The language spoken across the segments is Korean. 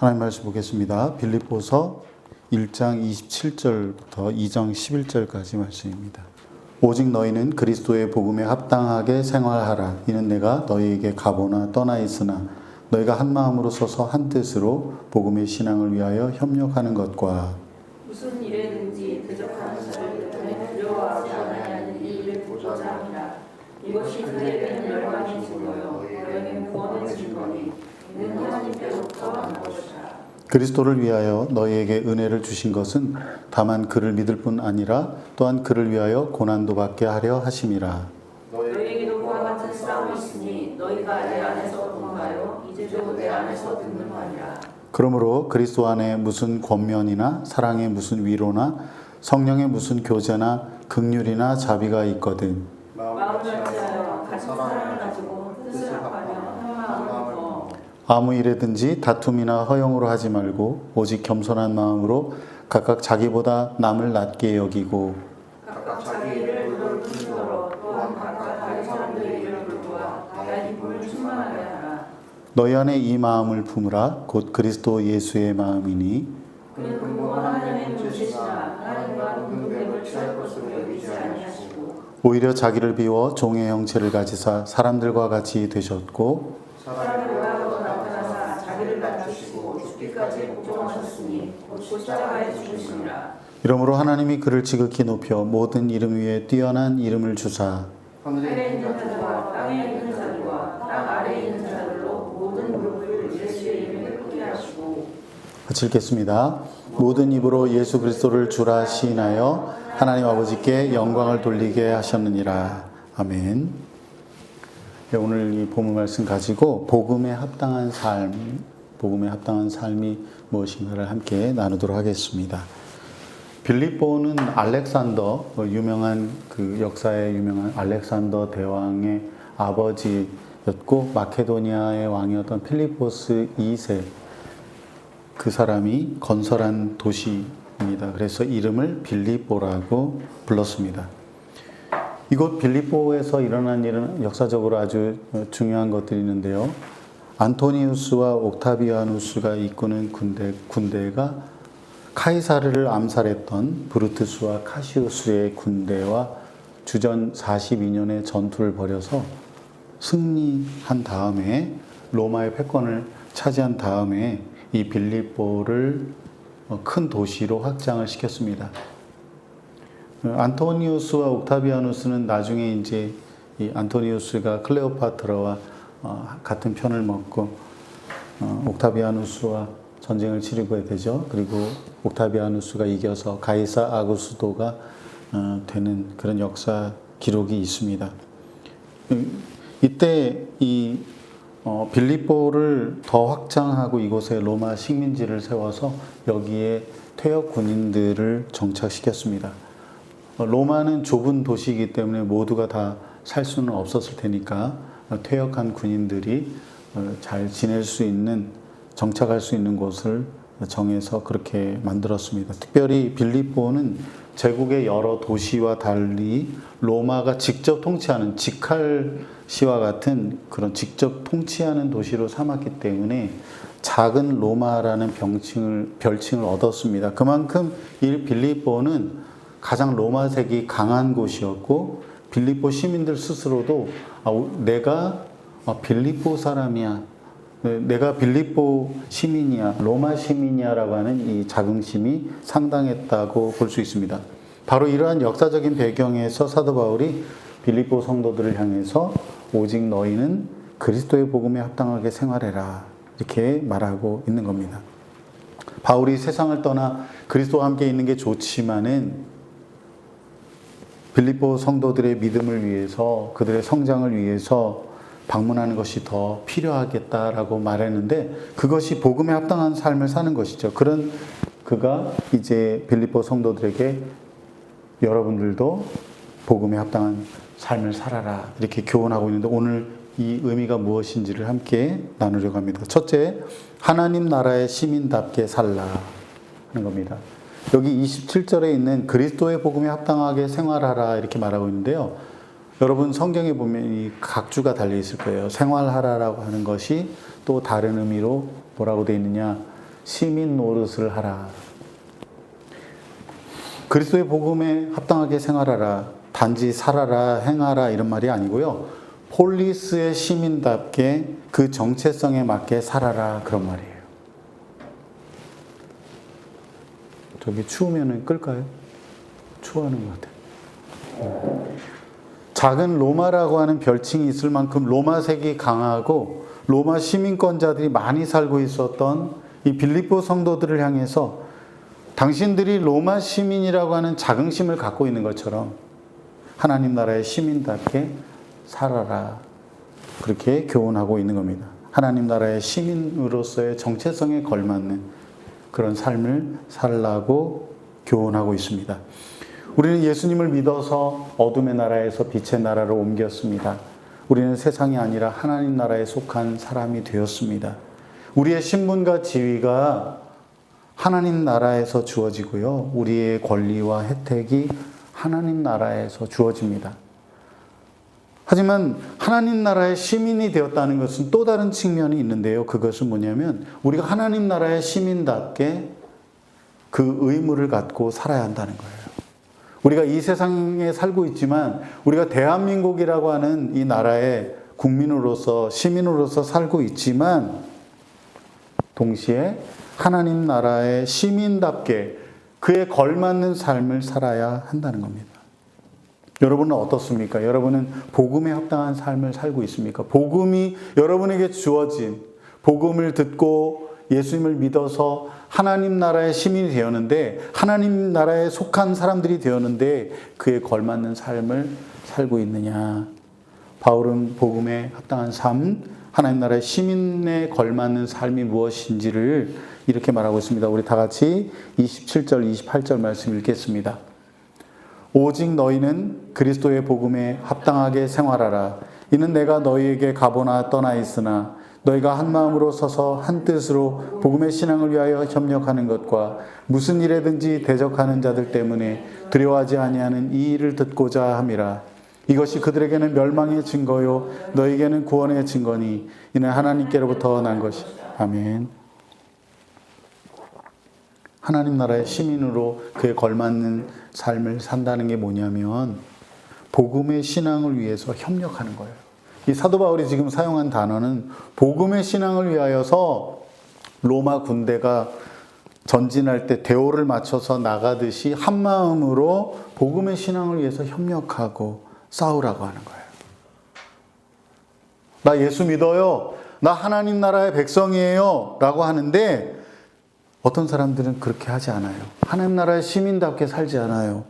하나님 말씀 보겠습니다. 빌립보서 1장 27절부터 2장 11절까지 말씀입니다. 오직 너희는 그리스도의 복음에 합당하게 생활하라. 이는 내가 너희에게 가보나 떠나 있으나 너희가 한 마음으로 서서 한 뜻으로 복음의 신앙을 위하여 협력하는 것과 무슨 일에든지 대적하는 자를 통해 두려워하지 아니하는 이 일을 보고자 합니다. 이것이 그에게는 열방의 증거요 너에게는 구원의 증거니 이는 하나님께로부터 난 것이라. 그리스도를 위하여 너희에게 은혜를 주신 것은 다만 그를 믿을 뿐 아니라 또한 그를 위하여 고난도 받게 하려 하심이라. 너희에게도 그와 같은 싸움이 있으니 너희가 내 안에서 본가요 이제도 내 안에서 듣는 말이라. 그러므로 그리스도 안에 무슨 권면이나 사랑의 무슨 위로나 성령의 무슨 교제나 극률이나 자비가 있거든. 마음을 같이 하여 같은 사랑을 가지고 뜻을 합하며 한 마음으로 아무 일에든지 다툼이나 허용으로 하지 말고 오직 겸손한 마음으로 각각 자기보다 남을 낮게 여기고 각각 자기 일을 의로를 품도록 또한 각각 다른 사람들의 일을 돌보아 다의 기쁨을 충만하게 하라. 너희 안에 이 마음을 품으라 곧 그리스도 예수의 마음이니 그는 근본 하나님의 존재시나 하나님과 동등됨을 취할 것으로 여기지 아니하시고 오히려 자기를 비워 종의 형체를 가지사 사람들과 같이 되셨고 나타나사 낮추시고 죽기까지 복종하셨으니 곧 십자가에 죽으시니라. 이러므로 하나님이 그를 지극히 높여 모든 이름 위에 뛰어난 이름을 주사 하늘에 있는 자들과 땅에 있는 자들과 땅 아래에 있는 자들로 모든 무릎을 예수의 이름에 꿇게 하시고 같이 읽겠습니다. 모든 입으로 예수 그리스도를 주라 시인하여 하나님 아버지께 영광을 돌리게 하셨느니라. 아멘. 네, 오늘 이 본문 말씀 가지고 복음에 합당한 삶, 복음에 합당한 삶이 무엇인가를 함께 나누도록 하겠습니다. 빌립보는 알렉산더 어, 유명한 그 역사에 유명한 알렉산더 대왕의 아버지였고 마케도니아의 왕이었던 필리포스 2세 그 사람이 건설한 도시입니다. 그래서 이름을 빌립보라고 불렀습니다. 이곳 빌립보에서 일어난 일은 역사적으로 아주 중요한 것들이 있는데요. 안토니우스와 옥타비아누스가 이끄는 군대, 군대가 카이사르를 암살했던 브루투스와 카시우스의 군대와 주전 42년의 전투를 벌여서 승리한 다음에 로마의 패권을 차지한 다음에 이 빌립보를 어, 큰 도시로 확장을 시켰습니다. 어, 안토니우스와 옥타비아누스는 나중에 이제 이 안토니우스가 클레오파트라와 어, 같은 편을 먹고 어, 옥타비아누스와 전쟁을 치르게 되죠. 그리고 옥타비아누스가 이겨서 가이사 아구스도가 어, 되는 그런 역사 기록이 있습니다. 음, 이때 이 어, 빌립보를 더 확장하고 이곳에 로마 식민지를 세워서 여기에 퇴역 군인들을 정착시켰습니다. 어, 로마는 좁은 도시이기 때문에 모두가 다 살 수는 없었을 테니까 어, 퇴역한 군인들이 어, 잘 지낼 수 있는 정착할 수 있는 곳을 정해서 그렇게 만들었습니다. 특별히 빌립보는 제국의 여러 도시와 달리 로마가 직접 통치하는 직할시와 같은 그런 직접 통치하는 도시로 삼았기 때문에 작은 로마라는 병칭을 별칭을 얻었습니다. 그만큼 이 빌립보는 가장 로마색이 강한 곳이었고 빌립보 시민들 스스로도 아, 내가 아, 빌립보 사람이야. 네, 내가 빌립보 시민이야, 로마 시민이야라고 하는 이 자긍심이 상당했다고 볼 수 있습니다. 바로 이러한 역사적인 배경에서 사도 바울이 빌립보 성도들을 향해서 오직 너희는 그리스도의 복음에 합당하게 생활해라 이렇게 말하고 있는 겁니다. 바울이 세상을 떠나 그리스도와 함께 있는 게 좋지만은 빌립보 성도들의 믿음을 위해서 그들의 성장을 위해서 방문하는 것이 더 필요하겠다라고 말했는데 그것이 복음에 합당한 삶을 사는 것이죠. 그런 그가 이제 빌립보 성도들에게 여러분들도 복음에 합당한 삶을 살아라 이렇게 교훈하고 있는데 오늘 이 의미가 무엇인지를 함께 나누려고 합니다. 첫째, 하나님 나라의 시민답게 살라 하는 겁니다. 여기 27절에 있는 그리스도의 복음에 합당하게 생활하라 이렇게 말하고 있는데요. 여러분 성경에 보면 이 각주가 달려 있을 거예요. 생활하라라고 하는 것이 또 다른 의미로 뭐라고 되어 있느냐? 시민 노릇을 하라. 그리스도의 복음에 합당하게 생활하라. 단지 살아라, 행하라 이런 말이 아니고요. 폴리스의 시민답게 그 정체성에 맞게 살아라 그런 말이에요. 저기 추우면은 끌까요? 추워하는 것 같아요. 작은 로마라고 하는 별칭이 있을 만큼 로마색이 강하고 로마 시민권자들이 많이 살고 있었던 이 빌립보 성도들을 향해서 당신들이 로마 시민이라고 하는 자긍심을 갖고 있는 것처럼 하나님 나라의 시민답게 살아라. 그렇게 교훈하고 있는 겁니다. 하나님 나라의 시민으로서의 정체성에 걸맞는 그런 삶을 살라고 교훈하고 있습니다. 우리는 예수님을 믿어서 어둠의 나라에서 빛의 나라로 옮겼습니다. 우리는 세상이 아니라 하나님 나라에 속한 사람이 되었습니다. 우리의 신분과 지위가 하나님 나라에서 주어지고요. 우리의 권리와 혜택이 하나님 나라에서 주어집니다. 하지만 하나님 나라의 시민이 되었다는 것은 또 다른 측면이 있는데요. 그것은 뭐냐면 우리가 하나님 나라의 시민답게 그 의무를 갖고 살아야 한다는 거예요. 우리가 이 세상에 살고 있지만 우리가 대한민국이라고 하는 이 나라의 국민으로서 시민으로서 살고 있지만 동시에 하나님 나라의 시민답게 그에 걸맞는 삶을 살아야 한다는 겁니다. 여러분은 어떻습니까? 여러분은 복음에 합당한 삶을 살고 있습니까? 복음이 여러분에게 주어진 복음을 듣고 예수님을 믿어서 하나님 나라의 시민이 되었는데 하나님 나라에 속한 사람들이 되었는데 그에 걸맞는 삶을 살고 있느냐? 바울은 복음에 합당한 삶, 하나님 나라의 시민에 걸맞는 삶이 무엇인지를 이렇게 말하고 있습니다. 우리 다 같이 27절, 28절 말씀 읽겠습니다. 오직 너희는 그리스도의 복음에 합당하게 생활하라. 이는 내가 너희에게 가보나 떠나 있으나 너희가 한 마음으로 서서 한 뜻으로 복음의 신앙을 위하여 협력하는 것과 무슨 일에든지 대적하는 자들 때문에 두려워하지 아니하는 이 일을 듣고자 함이라. 이것이 그들에게는 멸망의 증거요 너희에게는 구원의 증거니 이는 하나님께로부터 난 것이. 아멘. 하나님 나라의 시민으로 그에 걸맞는 삶을 산다는 게 뭐냐면 복음의 신앙을 위해서 협력하는 거예요. 이 사도 바울이 지금 사용한 단어는 복음의 신앙을 위하여서 로마 군대가 전진할 때 대오를 맞춰서 나가듯이 한 마음으로 복음의 신앙을 위해서 협력하고 싸우라고 하는 거예요. 나 예수 믿어요. 나 하나님 나라의 백성이에요. 라고 하는데 어떤 사람들은 그렇게 하지 않아요. 하나님 나라의 시민답게 살지 않아요.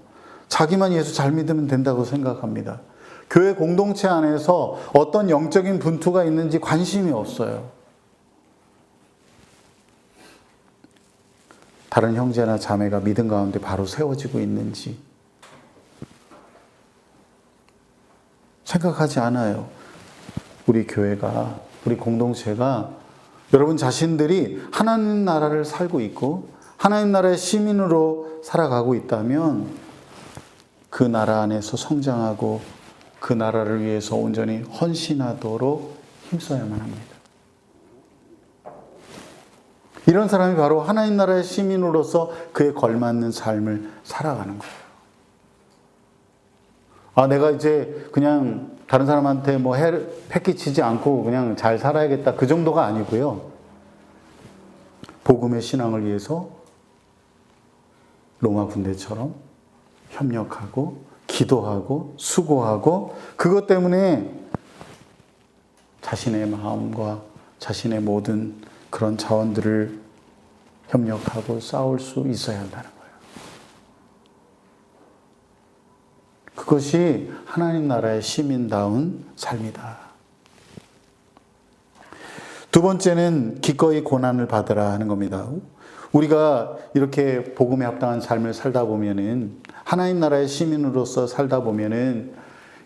자기만 예수 잘 믿으면 된다고 생각합니다. 교회 공동체 안에서 어떤 영적인 분투가 있는지 관심이 없어요. 다른 형제나 자매가 믿음 가운데 바로 세워지고 있는지 생각하지 않아요. 우리 교회가, 우리 공동체가 여러분 자신들이 하나님 나라를 살고 있고 하나님 나라의 시민으로 살아가고 있다면 그 나라 안에서 성장하고 그 나라를 위해서 온전히 헌신하도록 힘써야만 합니다. 이런 사람이 바로 하나님 나라의 시민으로서 그에 걸맞는 삶을 살아가는 거예요. 아, 내가 이제 그냥 다른 사람한테 뭐 해, 패기치지 않고 그냥 잘 살아야겠다. 그 정도가 아니고요. 복음의 신앙을 위해서 로마 군대처럼 협력하고 기도하고 수고하고 그것 때문에 자신의 마음과 자신의 모든 그런 자원들을 협력하고 싸울 수 있어야 한다는 거예요. 그것이 하나님 나라의 시민다운 삶이다. 두 번째는 기꺼이 고난을 받으라 하는 겁니다. 우리가 이렇게 복음에 합당한 삶을 살다 보면은 하나님 나라의 시민으로서 살다 보면은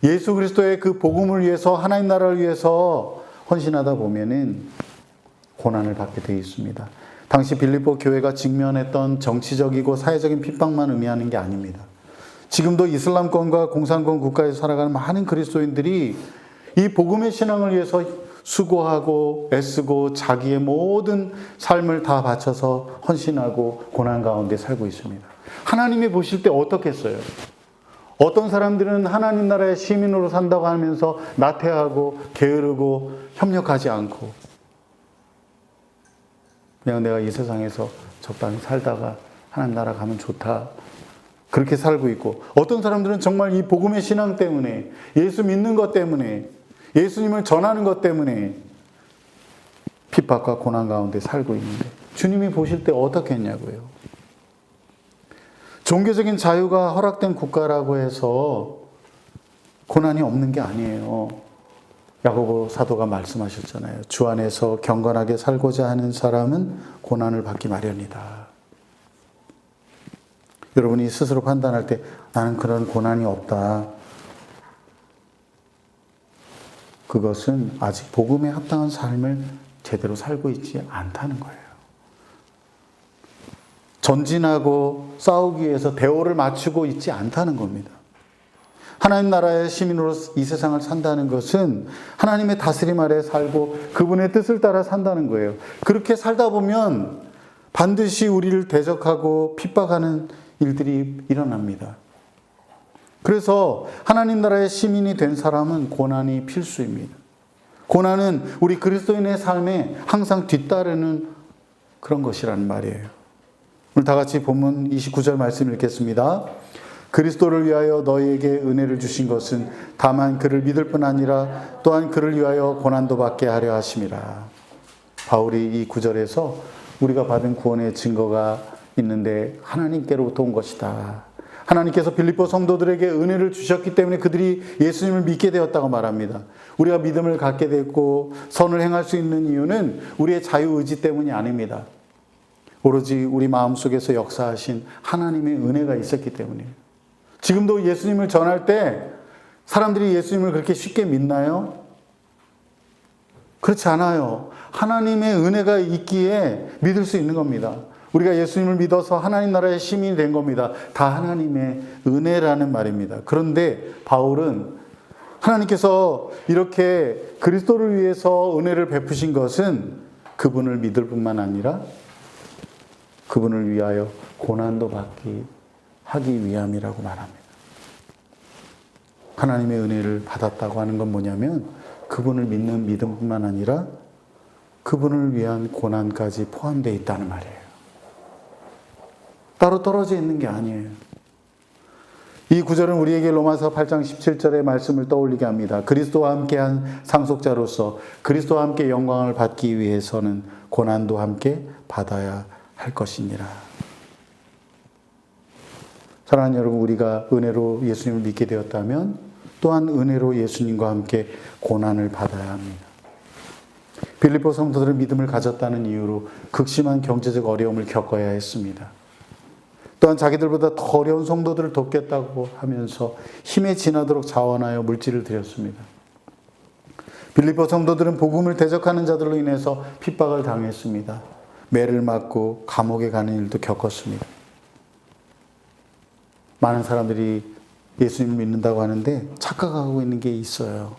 예수 그리스도의 그 복음을 위해서 하나님 나라를 위해서 헌신하다 보면은 고난을 받게 되어 있습니다. 당시 빌립보 교회가 직면했던 정치적이고 사회적인 핍박만 의미하는 게 아닙니다. 지금도 이슬람권과 공산권 국가에서 살아가는 많은 그리스도인들이 이 복음의 신앙을 위해서 수고하고 애쓰고 자기의 모든 삶을 다 바쳐서 헌신하고 고난 가운데 살고 있습니다. 하나님이 보실 때 어떻겠어요? 어떤 사람들은 하나님 나라의 시민으로 산다고 하면서 나태하고 게으르고 협력하지 않고 그냥 내가 이 세상에서 적당히 살다가 하나님 나라 가면 좋다. 그렇게 살고 있고 어떤 사람들은 정말 이 복음의 신앙 때문에 예수 믿는 것 때문에 예수님을 전하는 것 때문에 핍박과 고난 가운데 살고 있는데 주님이 보실 때 어떻게 했냐고요. 종교적인 자유가 허락된 국가라고 해서 고난이 없는 게 아니에요. 야고보 사도가 말씀하셨잖아요. 주 안에서 경건하게 살고자 하는 사람은 고난을 받기 마련이다. 여러분이 스스로 판단할 때 나는 그런 고난이 없다. 그것은 아직 복음에 합당한 삶을 제대로 살고 있지 않다는 거예요. 전진하고 싸우기 위해서 대오를 맞추고 있지 않다는 겁니다. 하나님 나라의 시민으로 이 세상을 산다는 것은 하나님의 다스림 아래 살고 그분의 뜻을 따라 산다는 거예요. 그렇게 살다 보면 반드시 우리를 대적하고 핍박하는 일들이 일어납니다. 그래서 하나님 나라의 시민이 된 사람은 고난이 필수입니다. 고난은 우리 그리스도인의 삶에 항상 뒤따르는 그런 것이라는 말이에요. 오늘 다 같이 본문 29절 말씀 읽겠습니다. 그리스도를 위하여 너희에게 은혜를 주신 것은 다만 그를 믿을 뿐 아니라 또한 그를 위하여 고난도 받게 하려 하심이라. 바울이 이 구절에서 우리가 받은 구원의 증거가 있는데 하나님께로부터 온 것이다. 하나님께서 빌립보 성도들에게 은혜를 주셨기 때문에 그들이 예수님을 믿게 되었다고 말합니다. 우리가 믿음을 갖게 됐고 선을 행할 수 있는 이유는 우리의 자유 의지 때문이 아닙니다. 오로지 우리 마음속에서 역사하신 하나님의 은혜가 있었기 때문이에요. 지금도 예수님을 전할 때 사람들이 예수님을 그렇게 쉽게 믿나요? 그렇지 않아요. 하나님의 은혜가 있기에 믿을 수 있는 겁니다. 우리가 예수님을 믿어서 하나님 나라의 시민이 된 겁니다. 다 하나님의 은혜라는 말입니다. 그런데 바울은 하나님께서 이렇게 그리스도를 위해서 은혜를 베푸신 것은 그분을 믿을 뿐만 아니라 그분을 위하여 고난도 받기 하기 위함이라고 말합니다. 하나님의 은혜를 받았다고 하는 건 뭐냐면 그분을 믿는 믿음뿐만 아니라 그분을 위한 고난까지 포함되어 있다는 말이에요. 따로 떨어져 있는 게 아니에요. 이 구절은 우리에게 로마서 8장 17절의 말씀을 떠올리게 합니다. 그리스도와 함께한 상속자로서 그리스도와 함께 영광을 받기 위해서는 고난도 함께 받아야 할 것이니라. 사랑하는 여러분, 우리가 은혜로 예수님을 믿게 되었다면 또한 은혜로 예수님과 함께 고난을 받아야 합니다. 빌립보 성도들은 믿음을 가졌다는 이유로 극심한 경제적 어려움을 겪어야 했습니다. 또한 자기들보다 더 어려운 성도들을 돕겠다고 하면서 힘에 지나도록 자원하여 물질을 드렸습니다. 빌립보 성도들은 복음을 대적하는 자들로 인해서 핍박을 당했습니다. 매를 맞고 감옥에 가는 일도 겪었습니다. 많은 사람들이 예수님을 믿는다고 하는데 착각하고 있는 게 있어요.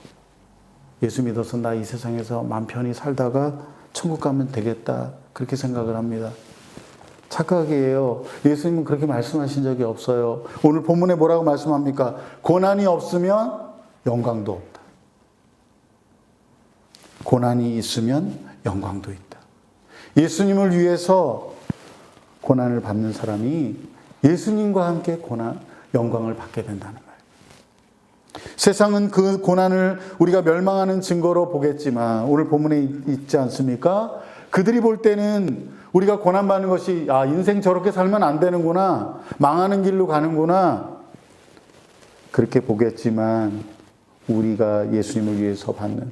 예수 믿어서 나 이 세상에서 맘 편히 살다가 천국 가면 되겠다. 그렇게 생각을 합니다. 착각이에요. 예수님은 그렇게 말씀하신 적이 없어요. 오늘 본문에 뭐라고 말씀합니까? 고난이 없으면 영광도 없다. 고난이 있으면 영광도 있다. 예수님을 위해서 고난을 받는 사람이 예수님과 함께 고난, 영광을 받게 된다는 거예요. 세상은 그 고난을 우리가 멸망하는 증거로 보겠지만 오늘 본문에 있지 않습니까? 그들이 볼 때는 우리가 고난받는 것이 아 인생 저렇게 살면 안 되는구나 망하는 길로 가는구나 그렇게 보겠지만 우리가 예수님을 위해서 받는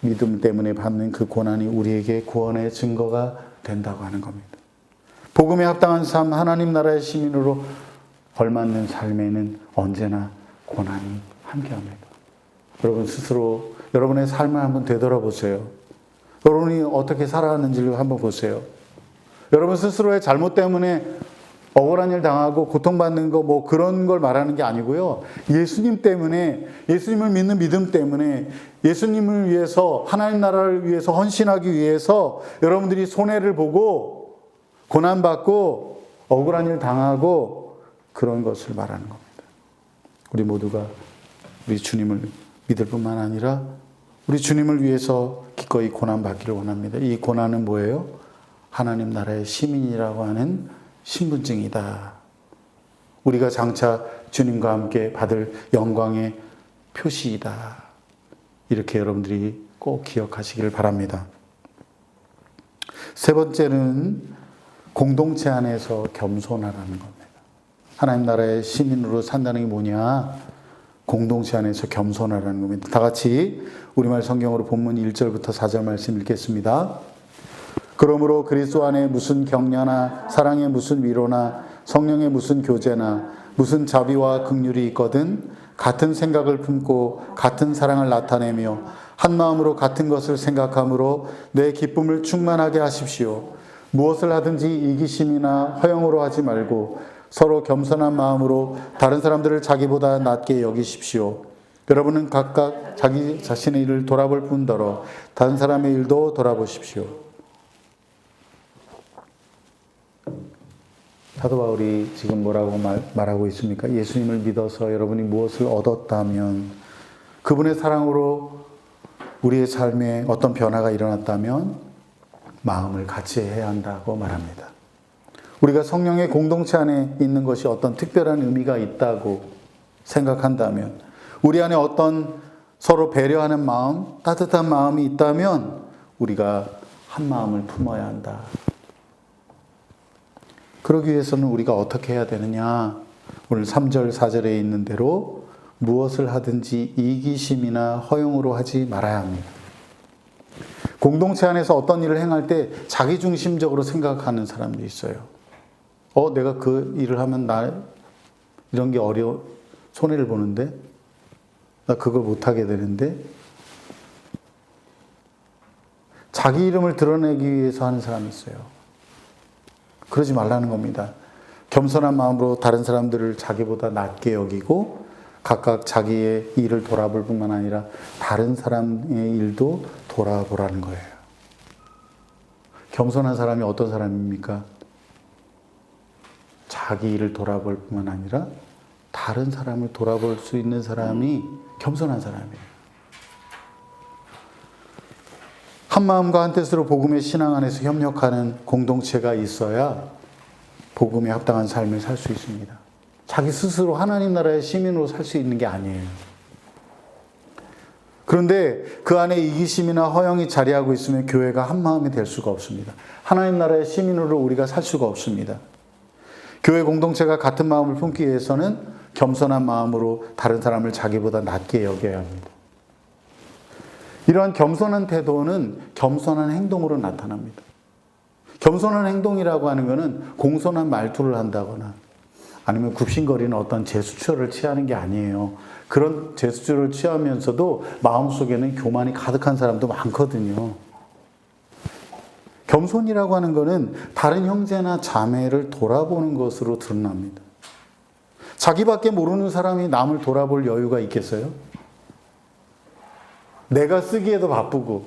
믿음 때문에 받는 그 고난이 우리에게 구원의 증거가 된다고 하는 겁니다. 복음에 합당한 삶 하나님 나라의 시민으로 걸맞는 삶에는 언제나 고난이 함께합니다. 여러분 스스로 여러분의 삶을 한번 되돌아보세요. 여러분이 어떻게 살아왔는지를 한번 보세요. 여러분 스스로의 잘못 때문에 억울한 일 당하고 고통받는 거 뭐 그런 걸 말하는 게 아니고요. 예수님 때문에 예수님을 믿는 믿음 때문에 예수님을 위해서 하나님 나라를 위해서 헌신하기 위해서 여러분들이 손해를 보고 고난 받고 억울한 일 당하고 그런 것을 말하는 겁니다. 우리 모두가 우리 주님을 믿을 뿐만 아니라 우리 주님을 위해서 기꺼이 고난 받기를 원합니다. 이 고난은 뭐예요? 하나님 나라의 시민이라고 하는 신분증이다. 우리가 장차 주님과 함께 받을 영광의 표시이다. 이렇게 여러분들이 꼭 기억하시기를 바랍니다. 세 번째는 공동체 안에서 겸손하라는 겁니다. 하나님 나라의 시민으로 산다는 게 뭐냐? 공동체 안에서 겸손하라는 겁니다. 다 같이 우리말 성경으로 본문 1절부터 4절 말씀 읽겠습니다. 그러므로 그리스도 안에 무슨 격려나 사랑의 무슨 위로나 성령의 무슨 교제나 무슨 자비와 긍휼이 있거든 같은 생각을 품고 같은 사랑을 나타내며 한 마음으로 같은 것을 생각함으로 내 기쁨을 충만하게 하십시오. 무엇을 하든지 이기심이나 허영으로 하지 말고 서로 겸손한 마음으로 다른 사람들을 자기보다 낮게 여기십시오. 여러분은 각각 자기 자신의 일을 돌아볼 뿐더러 다른 사람의 일도 돌아보십시오. 사도 바울이 지금 뭐라고 말, 말하고 있습니까? 예수님을 믿어서 여러분이 무엇을 얻었다면 그분의 사랑으로 우리의 삶에 어떤 변화가 일어났다면 마음을 같이 해야 한다고 말합니다. 우리가 성령의 공동체 안에 있는 것이 어떤 특별한 의미가 있다고 생각한다면 우리 안에 어떤 서로 배려하는 마음, 따뜻한 마음이 있다면 우리가 한 마음을 품어야 한다. 그러기 위해서는 우리가 어떻게 해야 되느냐? 오늘 3절, 4절에 있는 대로 무엇을 하든지 이기심이나 허용으로 하지 말아야 합니다. 공동체 안에서 어떤 일을 행할 때 자기중심적으로 생각하는 사람도 있어요. 어, 내가 그 일을 하면 나 이런 게 어려워, 손해를 보는데? 나 그걸 못하게 되는데? 자기 이름을 드러내기 위해서 하는 사람이 있어요. 그러지 말라는 겁니다. 겸손한 마음으로 다른 사람들을 자기보다 낮게 여기고 각각 자기의 일을 돌아볼 뿐만 아니라 다른 사람의 일도 돌아보라는 거예요. 겸손한 사람이 어떤 사람입니까? 자기 일을 돌아볼 뿐만 아니라 다른 사람을 돌아볼 수 있는 사람이 겸손한 사람이에요. 한 마음과 한 뜻으로 복음의 신앙 안에서 협력하는 공동체가 있어야 복음에 합당한 삶을 살 수 있습니다. 자기 스스로 하나님 나라의 시민으로 살 수 있는 게 아니에요. 그런데 그 안에 이기심이나 허영이 자리하고 있으면 교회가 한 마음이 될 수가 없습니다. 하나님 나라의 시민으로 우리가 살 수가 없습니다. 교회 공동체가 같은 마음을 품기 위해서는 겸손한 마음으로 다른 사람을 자기보다 낮게 여겨야 합니다. 이러한 겸손한 태도는 겸손한 행동으로 나타납니다. 겸손한 행동이라고 하는 것은 공손한 말투를 한다거나 아니면 굽신거리는 어떤 제스처를 취하는 게 아니에요. 그런 제스처를 취하면서도 마음속에는 교만이 가득한 사람도 많거든요. 겸손이라고 하는 것은 다른 형제나 자매를 돌아보는 것으로 드러납니다. 자기밖에 모르는 사람이 남을 돌아볼 여유가 있겠어요? 내가 쓰기에도 바쁘고,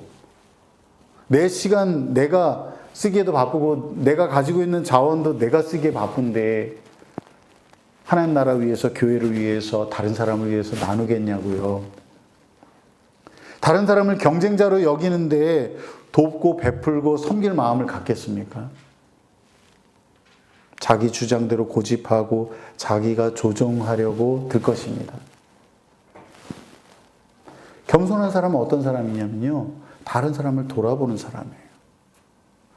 내 시간 내가 쓰기에도 바쁘고, 내가 가지고 있는 자원도 내가 쓰기에 바쁜데, 하나님 나라 위해서, 교회를 위해서, 다른 사람을 위해서 나누겠냐고요. 다른 사람을 경쟁자로 여기는데 돕고 베풀고 섬길 마음을 갖겠습니까? 자기 주장대로 고집하고 자기가 조종하려고 들 것입니다. 겸손한 사람은 어떤 사람이냐면요. 다른 사람을 돌아보는 사람이에요.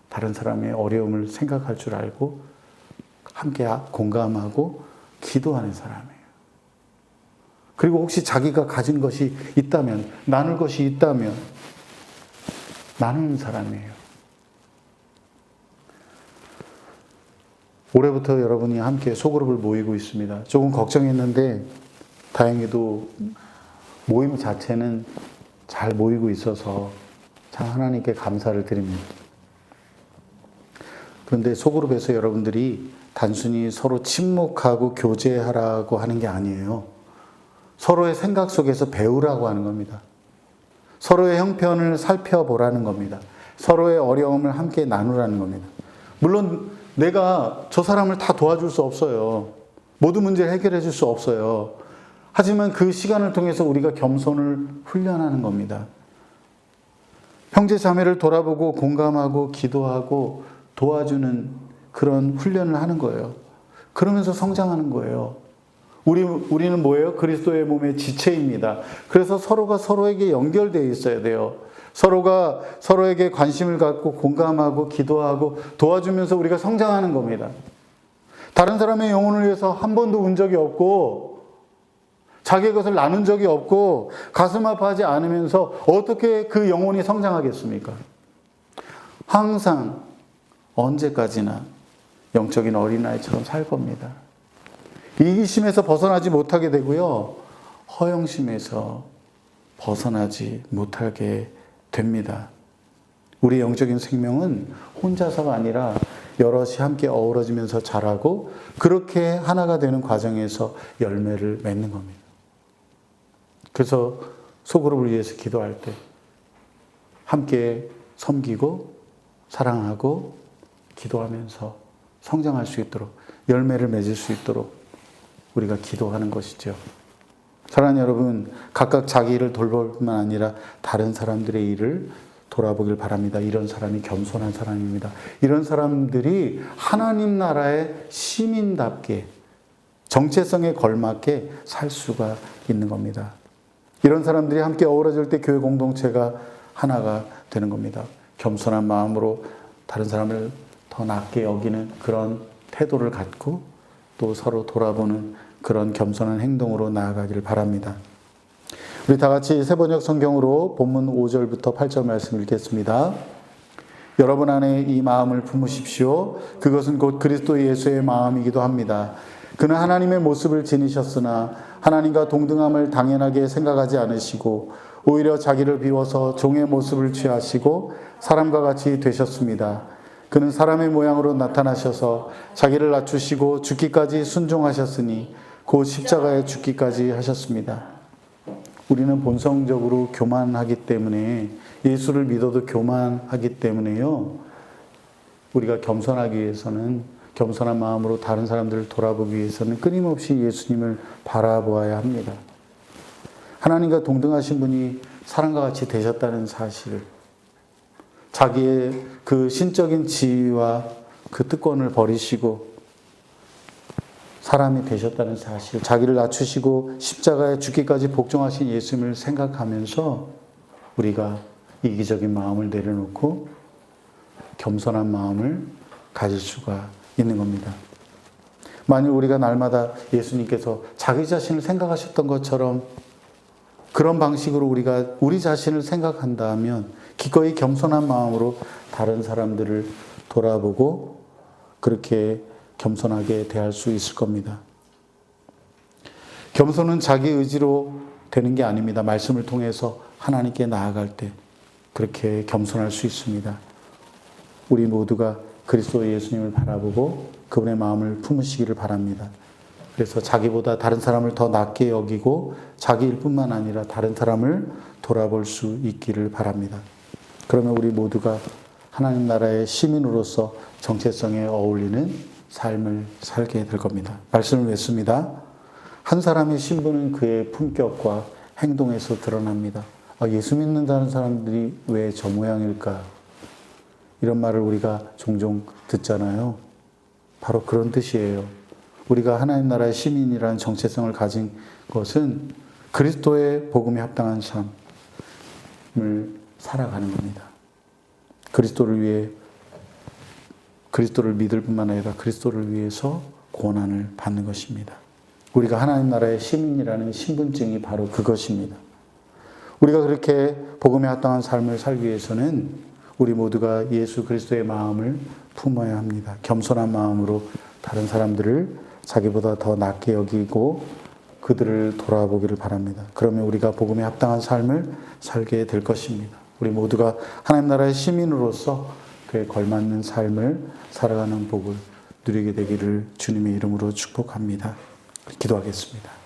다른 사람의 어려움을 생각할 줄 알고 함께 공감하고 기도하는 사람이에요. 그리고 혹시 자기가 가진 것이 있다면, 나눌 것이 있다면, 나누는 사람이에요. 올해부터 여러분이 함께 소그룹을 모이고 있습니다. 조금 걱정했는데, 다행히도 모임 자체는 잘 모이고 있어서 참 하나님께 감사를 드립니다. 그런데 소그룹에서 여러분들이 단순히 서로 침묵하고 교제하라고 하는 게 아니에요. 서로의 생각 속에서 배우라고 하는 겁니다. 서로의 형편을 살펴보라는 겁니다. 서로의 어려움을 함께 나누라는 겁니다. 물론 내가 저 사람을 다 도와줄 수 없어요. 모든 문제를 해결해 줄 수 없어요. 하지만 그 시간을 통해서 우리가 겸손을 훈련하는 겁니다. 형제 자매를 돌아보고 공감하고 기도하고 도와주는 그런 훈련을 하는 거예요. 그러면서 성장하는 거예요. 우리, 우리는 뭐예요? 그리스도의 몸의 지체입니다. 그래서 서로가 서로에게 연결되어 있어야 돼요. 서로가 서로에게 관심을 갖고 공감하고 기도하고 도와주면서 우리가 성장하는 겁니다. 다른 사람의 영혼을 위해서 한 번도 운 적이 없고 자기의 것을 나눈 적이 없고 가슴 아파하지 않으면서 어떻게 그 영혼이 성장하겠습니까? 항상 언제까지나 영적인 어린아이처럼 살 겁니다. 이기심에서 벗어나지 못하게 되고요. 허영심에서 벗어나지 못하게 됩니다. 우리 영적인 생명은 혼자서가 아니라 여럿이 함께 어우러지면서 자라고 그렇게 하나가 되는 과정에서 열매를 맺는 겁니다. 그래서 소그룹을 위해서 기도할 때 함께 섬기고 사랑하고 기도하면서 성장할 수 있도록 열매를 맺을 수 있도록 우리가 기도하는 것이죠. 사랑하는 여러분, 각각 자기 일을 돌볼 뿐만 아니라 다른 사람들의 일을 돌아보길 바랍니다. 이런 사람이 겸손한 사람입니다. 이런 사람들이 하나님 나라의 시민답게 정체성에 걸맞게 살 수가 있는 겁니다. 이런 사람들이 함께 어우러질 때 교회 공동체가 하나가 되는 겁니다. 겸손한 마음으로 다른 사람을 더 낮게 여기는 그런 태도를 갖고 또 서로 돌아보는 그런 겸손한 행동으로 나아가길 바랍니다. 우리 다 같이 세번역 성경으로 본문 5절부터 8절 말씀 읽겠습니다. 여러분 안에 이 마음을 품으십시오. 그것은 곧 그리스도 예수의 마음이기도 합니다. 그는 하나님의 모습을 지니셨으나 하나님과 동등함을 당연하게 생각하지 않으시고 오히려 자기를 비워서 종의 모습을 취하시고 사람과 같이 되셨습니다. 그는 사람의 모양으로 나타나셔서 자기를 낮추시고 죽기까지 순종하셨으니 곧 십자가에 죽기까지 하셨습니다. 우리는 본성적으로 교만하기 때문에 예수를 믿어도 교만하기 때문에요. 우리가 겸손하기 위해서는 겸손한 마음으로 다른 사람들을 돌아보기 위해서는 끊임없이 예수님을 바라보아야 합니다. 하나님과 동등하신 분이 사람과 같이 되셨다는 사실, 자기의 그 신적인 지위와 그 특권을 버리시고 사람이 되셨다는 사실, 자기를 낮추시고 십자가에 죽기까지 복종하신 예수님을 생각하면서 우리가 이기적인 마음을 내려놓고 겸손한 마음을 가질 수가 있는 겁니다. 만일 우리가 날마다 예수님께서 자기 자신을 생각하셨던 것처럼 그런 방식으로 우리가 우리 자신을 생각한다면 기꺼이 겸손한 마음으로 다른 사람들을 돌아보고 그렇게 겸손하게 대할 수 있을 겁니다. 겸손은 자기 의지로 되는 게 아닙니다. 말씀을 통해서 하나님께 나아갈 때 그렇게 겸손할 수 있습니다. 우리 모두가 그리스도 예수님을 바라보고 그분의 마음을 품으시기를 바랍니다. 그래서 자기보다 다른 사람을 더 낮게 여기고 자기 일 뿐만 아니라 다른 사람을 돌아볼 수 있기를 바랍니다. 그러면 우리 모두가 하나님 나라의 시민으로서 정체성에 어울리는 삶을 살게 될 겁니다. 말씀을 맺습니다. 한 사람의 신분은 그의 품격과 행동에서 드러납니다. 아, 예수 믿는다는 사람들이 왜 저 모양일까? 이런 말을 우리가 종종 듣잖아요. 바로 그런 뜻이에요. 우리가 하나님 나라의 시민이라는 정체성을 가진 것은 그리스도의 복음에 합당한 삶을 살아가는 겁니다. 그리스도를 위해 그리스도를 믿을 뿐만 아니라 그리스도를 위해서 고난을 받는 것입니다. 우리가 하나님 나라의 시민이라는 신분증이 바로 그것입니다. 우리가 그렇게 복음에 합당한 삶을 살기 위해서는 우리 모두가 예수 그리스도의 마음을 품어야 합니다. 겸손한 마음으로 다른 사람들을 자기보다 더 낮게 여기고 그들을 돌아보기를 바랍니다. 그러면 우리가 복음에 합당한 삶을 살게 될 것입니다. 우리 모두가 하나님 나라의 시민으로서 그에 걸맞는 삶을 살아가는 복을 누리게 되기를 주님의 이름으로 축복합니다. 기도하겠습니다.